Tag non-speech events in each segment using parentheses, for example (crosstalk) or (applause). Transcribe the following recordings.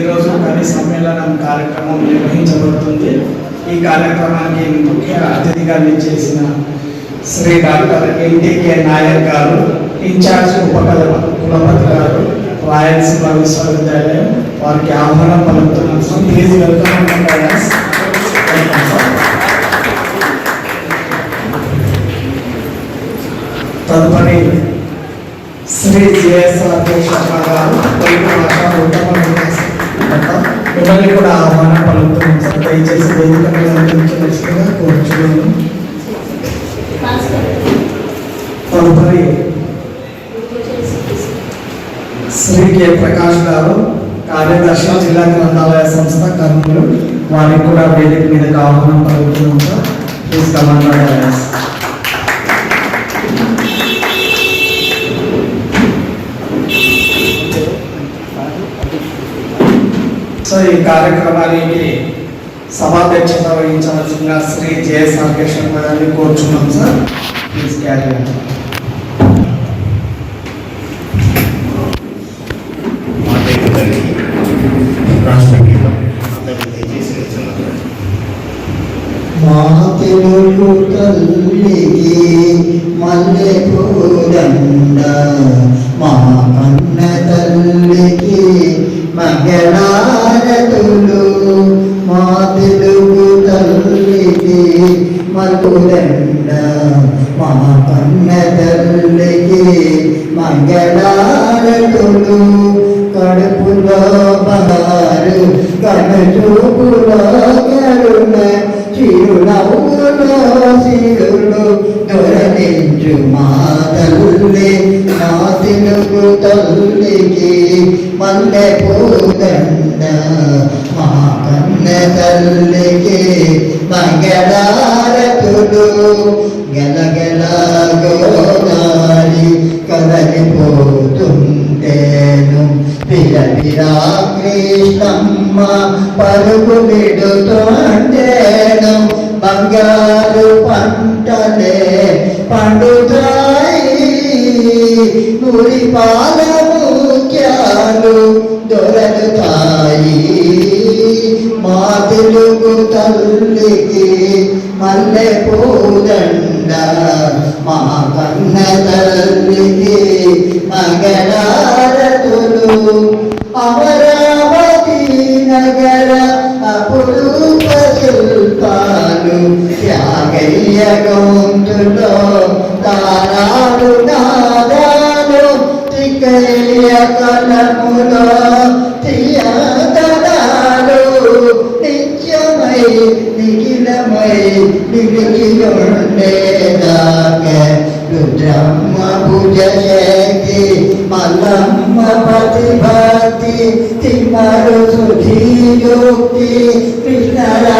ఈరోజు కవి సమ్మేళనం కార్యక్రమం నిర్వహించబడుతుంది. ఈ కార్యక్రమానికి ముఖ్య అతిథిగా నిలిచేసిన శ్రీ డాక్టర్ ఎన్టీకే నాయర్ గారు ఇన్ఛార్జ్ ఉపకల కులపతి గారు రాయలసీమ విశ్వవిద్యాలయం వారికి ఆహ్వానం పలుకుతున్నాం. సార్ ప్లీజ్ వెల్కమ్ తదుపరి శ్రీ జేఎస్ఆర్ శర్మ గారు ఉత్తమ వికాసం మిమ్మల్ని కూడా ఆహ్వానం పలుకుతున్నాం దయచేసి వేదిక కోరుచున్నాను తదుపరి శ్రీ కె ప్రకాష్ గారు కార్యదర్శి జిల్లా గ్రంథాలయ సంస్థ కర్నూలు. వారికి కూడా వేదిక మీద ఆహ్వానం పలుకుతున్నాం సార్ ప్లీజ్ కమాండ్ సో ఈ కార్యక్రమానికి సభాధ్యక్షత వహించవలసిన శ్రీ జేఎస్ఆర్ శర్మ గారిని కోరుచున్నాం సార్. ప్లీజ్ క్యారీ మాతెలు తల్లికి మల్లె పూదండ మా కన్న తల్లికి మంగళారతులు మా తెలుగు తల్లికి మల్పుదండ మా కన్న తల్లికి మంగళారతులు కడుపులో బంగారు కనుచూపులో కరుణ చిరునవ్వులో సిరులు దొరలించు మా తల్లి మా తెలుగు తల్లికి మల్లె పూదండ మా కన్న తల్లికి మంగళారతులు గలగల గోదారి కదలిపోతుంటేను పిరపిరా కృష్ణమ్మ పరుగు విడుతుంటేను బంగారు పంటలే పండుతాయి. మురి పాల ముఖ్యాలు దొరలుతాయి మా తెలుగు తల్లికి మల్లె పూదండ మా కన్నతల త్యాగయ్య గొంతులో తారాలు నాదాలు తికయ్య కలములో తీయతనాలు నిత్యమై నిఖిలమై నిలిచియుండేదాక రుద్రమ్మ భుజ శక్తి మల్లమ్మ పతిభక్తి తిమ్మరు సుధీయుక్తి కృష్ణరా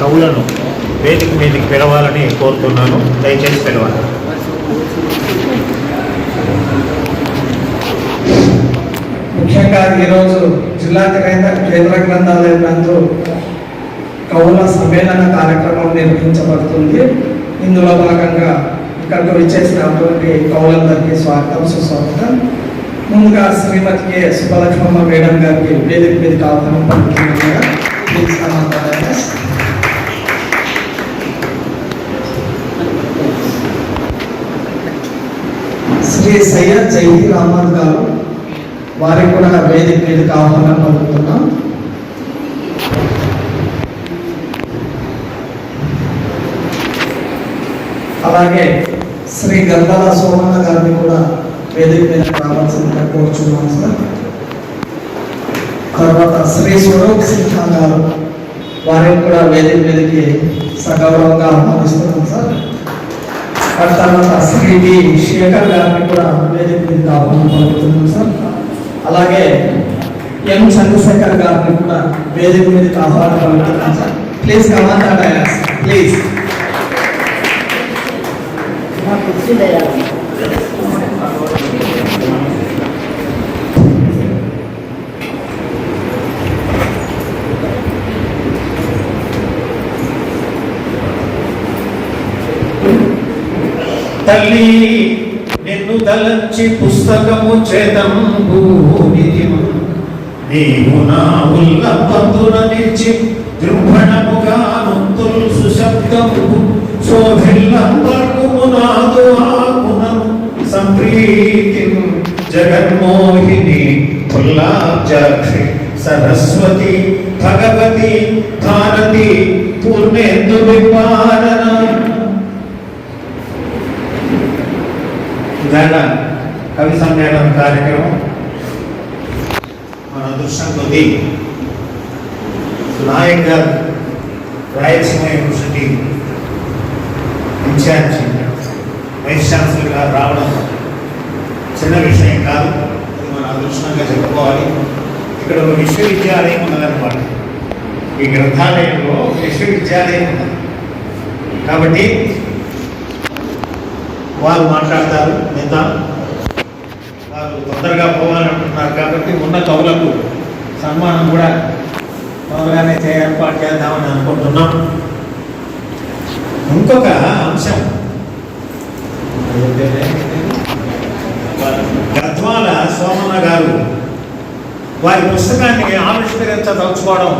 కవులను వేదిక మీదకి పిలవాలని కోరుతున్నాను. దయచేసి పిలవాలి ముఖ్యంగా ఈరోజు జిల్లా కేంద్ర గ్రంథాలయ ప్రాంతం కవుల సమ్మేళన కార్యక్రమం నిర్వహించబడుతుంది. ఇందులో భాగంగా ఇక్కడికి విచ్చేసినటువంటి కవులందరికీ స్వాగతం సుస్వాగతం. ముందుగా శ్రీమతి కె. సుబ్బలక్ష్మమ్మ మేడం గారికి వేదిక మీదకి ఆహ్వానం పలుకుతున్నాగా శ్రీ సయ్యద్ జైదీర్ రామన్ గారు వారికి కూడా వేదిక మీదకి ఆహ్వానం పలుకుతున్నాం. అలాగే శ్రీ గంధాల సోమన్న గారిని కూడా వేదిక మీద రావాల్సిందిగా కోరుచున్నాం సార్. తర్వాత శ్రీ స్వరూప్ సిన్హా గారు వారిని కూడా వేదిక మీదకి సగౌరవంగా ఆహ్వానిస్తున్నాం సార్. ఆ తర్వాత శ్రీ డి శేఖర్ గారిని కూడా వేదిక మీద ఆహ్వానం పలుకుతున్నాం సార్. అలాగే ఎం చంద్రశేఖర్ గారిని కూడా వేదిక మీద ఆహ్వానం పలుకుతున్నాం sir please come on dais please తల్లి నిన్ను తలంచి పుస్తకము చేతంబు నిధిము నీవు నా ఉల్లబంధున నిలిచి దృఢముగా నొంతులు సుశబ్దము. శోభిల్లంబర్కు నాదు ఆకునను సంప్రీతి జగన్మోహిని పుల్లాబ్జాక్షి సరస్వతి భగవతి భారతి పూర్ణేందు విపారణ ఇవాళ కవి సమ్మేళనం కార్యక్రమం. మన అదృష్టం కొద్ది నాయక్ గారు Rayalaseema university in charge vice ఛాన్సలర్గా రావడం చిన్న విషయం కాదు. అది మన అదృష్టంగా చెప్పుకోవాలి. ఇక్కడ ఒక విశ్వవిద్యాలయం ఉన్నదన్నమాట. ఈ గ్రంథాలయంలో విశ్వవిద్యాలయం ఉన్నది. కాబట్టి వారు మాట్లాడతారు మిగతా వారు తొందరగా పోవాలంటున్నారు కాబట్టి ఉన్న కవులకు సన్మానం కూడా త్వరగానే చే ఏర్పాటు చేద్దామని అనుకుంటున్నాం. ఇంకొక అంశం. గద్వాల సోమన్న గారు వారి పుస్తకాన్ని ఆవిష్కరించదలుచుకోవడం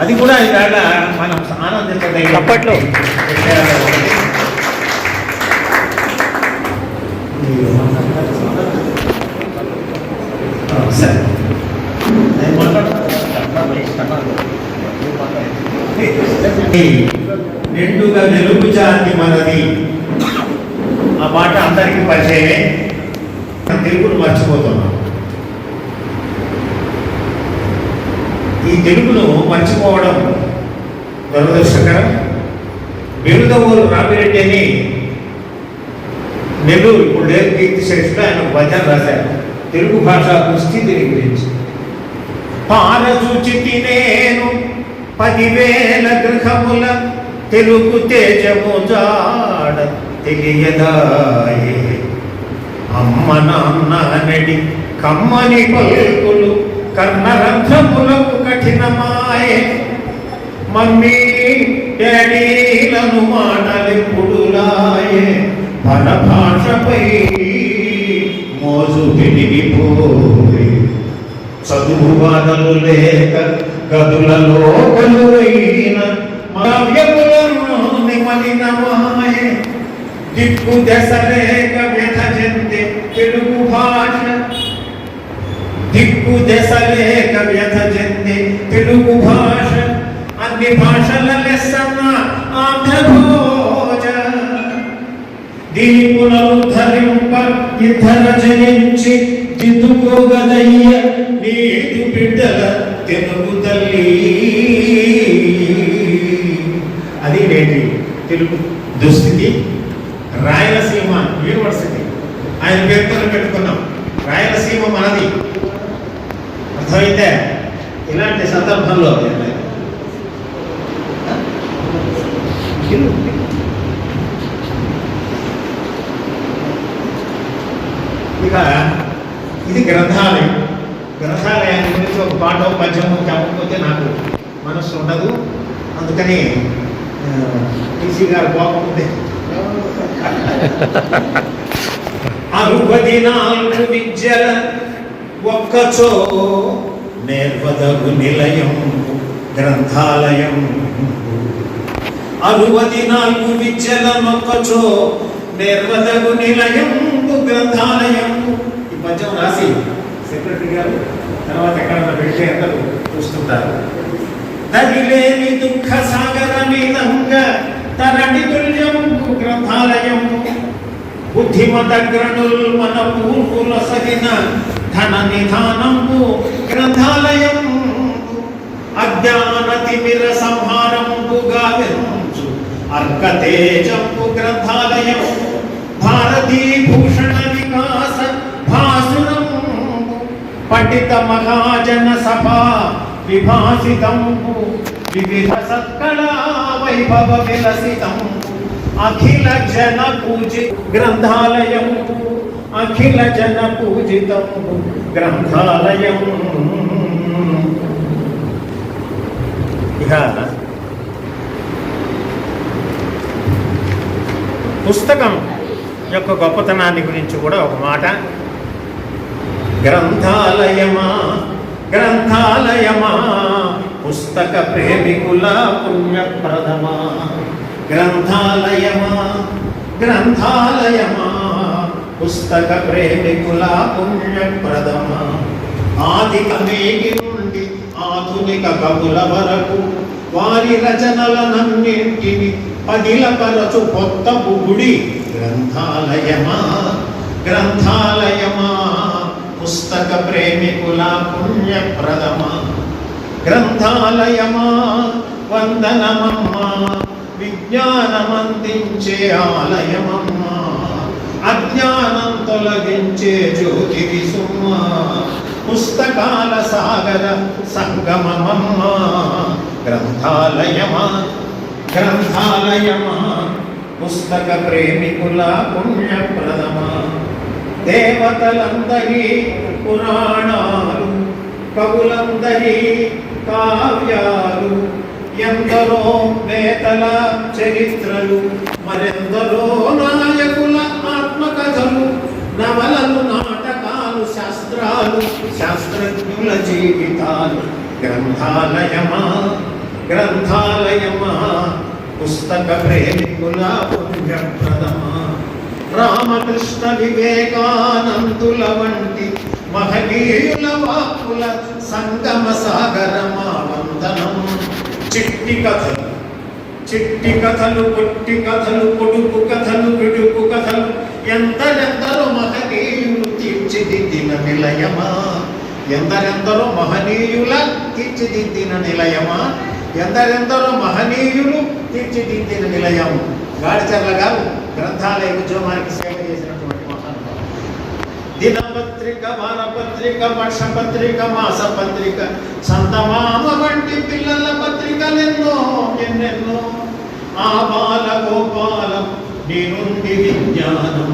అది కూడా ఈవేళ మనం ఆనందించదగిన అప్పట్లో. విషయాలు ఒకటి. సరే నేను నిండుగా తెలుగు జాతి మనది ఆ మాట అందరికీ పరిచయమే మన తెలుగును మర్చిపోతున్నాం ఈ తెలుగును మర్చిపోవడం దురదృష్టకరం. బిరుదవూరు రామిరెడ్డి అని నెల్లూరు ఇప్పుడు లేదు కీర్తి శ్రేష్ఠుడు ఆయన ఒక భజన రాశారు. తెలుగు భాష దుస్థితిని గురించి. పారచూచి నేను పదివేల గృహముల తెలుగు తేజము జాడ తెలియదాయే. అమ్మ నాన్న నడి కమ్మని పలుకులు కర్ణరంధ్రములకు కఠినమాయే. మమ్మీ డాడీలను మాటలెప్పుడులాయే మన భాషపై మోజు పెరిగిపోయి. చదువు బాధలు లేక గదులలో కొలువైన మావ్యములను నిమలినమాయే దిక్కు దశలే తెలుగు భాష. దిక్కు దశ లేక వ్యథ చెంది తెలుగు భాష. అన్ని భాషల లెస్సన్న ఆంధ్ర భోజ దీని పునరుద్ధరింప ఇద్దర జయించి దిద్దుకోగదయ్య నీదు బిడ్డల తెలుగు తల్లి. అది నేటి తెలుగు దుస్థితి. రాయలసీమ యూనివర్సిటీ. ఆయన పేరుతో పెట్టుకున్నాం. రాయలసీమ మనది. అర్థమైతే ఇలాంటి సందర్భంలో ఇక ఇది గ్రంథాలయం. గ్రంథాలయాన్ని గురించి ఒక పాట పద్యము చెప్పకపోతే నాకు మనస్సు ఉండదు. అందుకని టీసీ గారు పోకముందే (laughs) అరుపది నాలుగు విద్యల ఒక్కచో నేర్వదగు నిలయం గ్రంథాలయం. అరువది నాలుగు విద్యల ఒక్కచో నేర్వదగు నిలయం గ్రంథాలయం. ఈ పద్యం రాసి సెక్రటరీ గారు తర్వాత ఎక్కడన్నా పెడితే అందరూ చూస్తుంటారు. తగిలేని దుఃఖ సాగర మీదంగా తరటి తుల్యం గ్రంథాలయం. బుద్ధిమతగ్రణుల్ మన పూర్వుల సగిన ధన నిధానము గ్రంథాలయం అజ్ఞాన తిమిర సంహారంబుగా విరుంచు అర్కతేజంపు గ్రంథాలయం భారతీ భూషణ వికాస భాసురం పఠిత మహాజన సభ విభాసితంబు వివిధ సత్కళా వైభవ విలసితంబు. అఖిల జన పూజి గ్రంథాలయం. అఖిల జన పూజితం గ్రంథాలయం ఇక పుస్తకం యొక్క గొప్పతనాన్ని గురించి కూడా ఒక మాట. గ్రంథాలయమా గ్రంథాలయమా పుస్తక ప్రేమికుల పుణ్యప్రదమా. గ్రంథాలయమా? గ్రంథాలయమా? పుస్తక ప్రేమికుల పుణ్యప్రదమా? ఆది కమేగి నుండి ఆధునిక కవుల వరకు వారి రచనలనన్నింటిని పదిలపరచు కొత్త బుగుడి గ్రంథాలయమా? గ్రంథాలయమా? పుస్తక ప్రేమికుల పుణ్యప్రదమా? గ్రంథాలయమా? వందనమమ్మా? విజ్ఞానమందించే ఆలయమమ్మా. అజ్ఞానం తొలగించే జ్యోతివి సుమ్మా. పుస్తకాల సాగర సంగమమమ్మా. గ్రంథాలయమా గ్రంథాలయమా. పుస్తక ప్రేమికుల పుణ్యప్రదమా. దేవతలందరి పురాణాలు కవులందరి కావ్యాలు ఎందరో నేతల చరిత్రలు మరెందరో నాయకుల ఆత్మకథలు నవలలు నాటకాలు శాస్త్రాలు శాస్త్రజ్ఞుల జీవితాలు. గ్రంథాలయమా? గ్రంథాలయమా? పుస్తక ప్రేమికుల పుణ్యప్రదమా? రామకృష్ణ వివేకానందుల వంటి మహనీయుల వాక్కుల సంగమ సాగరమా వందనం? చిట్టి కథలు చిట్టి కథలు పొట్టి కథలు పొడుపు కథలు పిడుపు కథలు ఎందరెందరో మహనీయులు తీర్చిదిద్దిన నిలయమా? ఎందరెందరో మహనీయుల తీర్చిదిద్దిన నిలయమా? ఎందరెందరో మహనీయులు తీర్చిదిద్దిన నిలయము గాడిచర్ల గారు గ్రంథాలయ ఉద్యమానికి సేవ చేసిన దినపత్రిక వారపత్రిక వర్షపత్రిక మాసపత్రిక సంతమామ వంటి పిల్లల పత్రికలెన్నో ఎన్నెన్నో ఆ బాల గోపాలం నీ నుండి విజ్ఞానం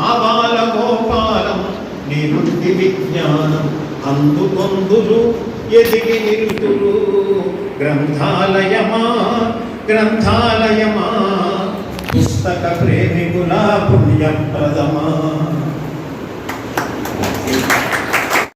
ఆ బాల గోపాలం నీ నుండి విజ్ఞానం అందుకొందులు ఎదిగి నిరుతులు గ్రంథాలయమా గ్రంథాలయమా పుస్తక ప్రేమికుల పుణ్యప్రదమా